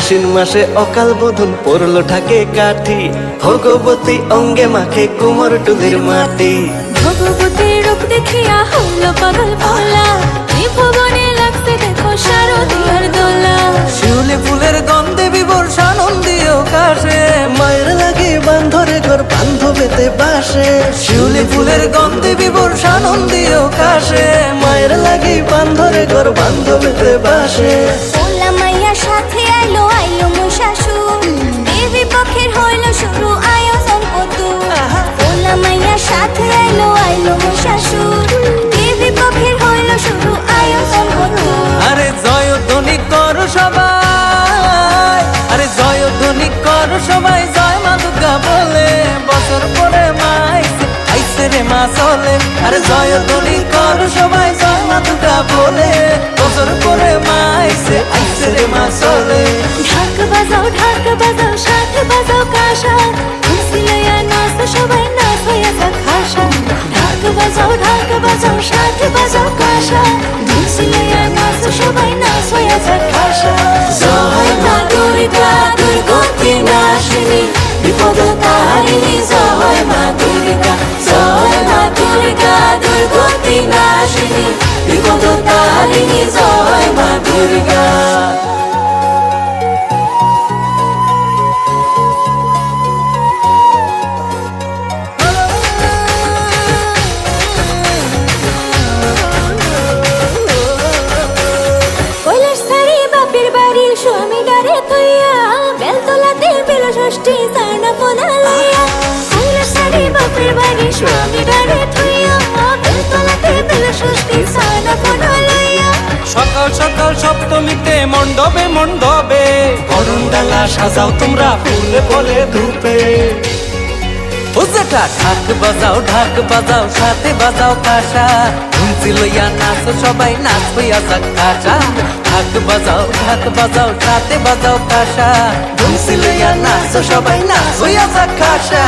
আশ্বিন মাসে অকাল বোধন পড়ল ঢাকে কাঠি। ভগবতী অঙ্গে মাখে কুমার টুলির মাটি। ভগবতীর রূপ দেখিয়া হইল পাগল ভোলা। ত্রিভুবনে লাগছে দেখো শারদীয়ার দোলা। শিউলি ফুলের গন্ধে বিবর সানন্দীয় কাশে। মায়ের লাগে বান্ধরে ঘর বান্ধবেতে বাসে। শিউলি ফুলের গন্ধে বিবর সানন্দীয় কাশে। মায়ের লাগে বান্ধরে ঘর বান্ধবেতে বাসে। চলে আরে জয় ধ্বনি কর সবাই জয় মা দুর্গা বলে। বছর পরে মা আইসে আইছে রে মা চলে। ঢাক বাজাও ঢাক বাজাও সাথে বাজাও কাশা তারিণী জয় মা দুর্গা স্বামী ডারে তৈয়া বেলতলাতে বেল ষষ্ঠী মণ্ডপে মণ্ডপে। করুণ ডালা সাজাও তোমরা ফুলে ফলে ধূপে। হুজটা ঢাক বাজাও ঢাক বাজাও সাথে বাজাও কাশা ধুমসি লইয়া নাচ সবাই নাচ হইয়া যাক কাশা ঢাক বাজাও ঢাক বাজাও সাথে বাজাও কাশা ধুমসি লইয়া নাচ সবাই নাচ হইয়া যাক কাশা